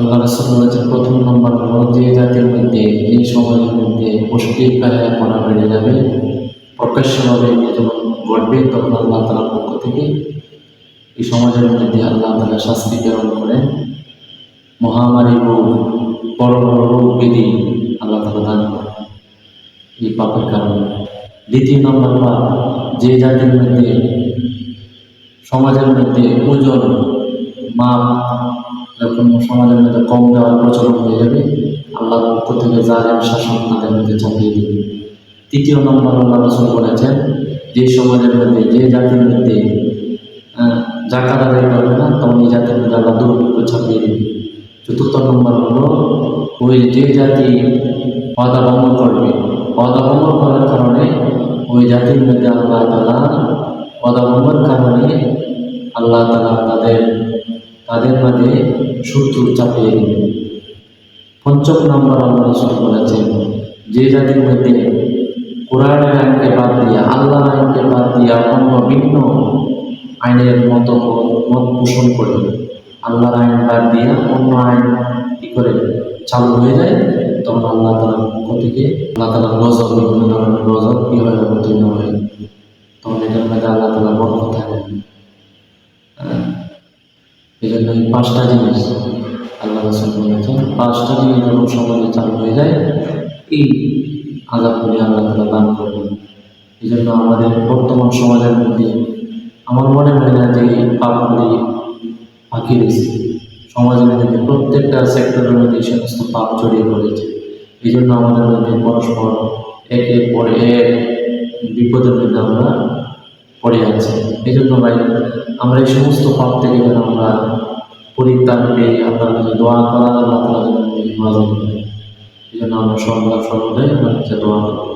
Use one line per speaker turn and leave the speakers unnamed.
আল্লাহ রসুল বলেছেন, প্রথম নম্বর হলো যে জাতির মধ্যে এই সমাজের মধ্যে মুশকিল কায়া করা বেড়ে যাবে, প্রকাশ্যভাবে যখন ঘটবে, তখন আল্লাহ তালার পক্ষ থেকে এই সমাজের মধ্যে আল্লাহ তালা শাস্তি প্রেরণ করেন। মহামারী রোগ, বড় বড় রোগ বিধি আল্লাহ তালা দান করেন। এই পাপের কারণে। দ্বিতীয় নম্বর পাপ যে জাতির মধ্যে, সমাজের মধ্যে ওজন, মাপ যখন সমাজের মধ্যে কম দেওয়ার প্রচলন হয়ে যাবে। আল্লাহর পক্ষ থেকে জালেম শাসন তাদের মধ্যে চাপিয়ে দেবে। তৃতীয় নম্বর আল্লাহ রসুল বলেছেন, যে সমাজের মধ্যে, যে জাতির মধ্যে জাকাত আদায় করবে না তখন এই জাতির মধ্যে আল্লাহ দুর্ভিক্ষ ছাপিয়ে দেবে। চতুর্থ নম্বর হলো, ওই যে জাতি পদা ভঙ্গ করবে পদা ভঙ্গ করার কারণে ওই জাতির মধ্যে আল্লাহ তালা পদা ভঙ্গের কারণে আল্লাহ তালা তাদের তাদের মাঝে শত্রু চাপিয়ে দেবে পঞ্চম নম্বর আল্লাহ রসুল বলেছেন যে জাতির মধ্যে কোরআন আইনকে বাদ দিয়ে আল্লাহ আইনকে বাদ দিয়া অন্য ভিন্ন আইনের মতো মত পোষণ করে আল্লাহর আইন বাদ দিয়ে অন্য আইন কি করে চালু হয়ে যায়, তখন আল্লাহ তালার পক্ষ থেকে আল্লাহ তালার গজব, বিভিন্ন ধরনের গজব কি হয়, অবতীর্ণ হয় তখন এটার মধ্যে আল্লাহ তালা বরফ থাকে। এই জন্য এই পাঁচটা জিনিস আল্লাহ রসুল বলেছেন, পাঁচটা জিনিস যখন সমাজে চালু হয়ে যায়, এই আজাবগুলি আল্লাহ তালা দান করবেন। এই জন্য আমাদের বর্তমান সমাজের মধ্যে আমার মনে হয় না যে এই পাপগুলি ফাঁকি রয়েছে। সমাজের মধ্যে প্রত্যেকটা সেক্টরের মধ্যে এই সমস্ত পাপ জড়িয়ে পড়েছে। এই জন্য আমাদের মধ্যে পরস্পর একের পর এক বিপদের মধ্যে আমরা পড়ে আছে। এই জন্য ভাই, আমরা এই সমস্ত পাপ থেকে যেন আমরা পরিত্রাণ পেয়ে আমরা দোয়া করা আল্লাহ তালা যেন করে। এই জন্য আমরা সর্বদা সর্বদাই কাছে দোয়া করব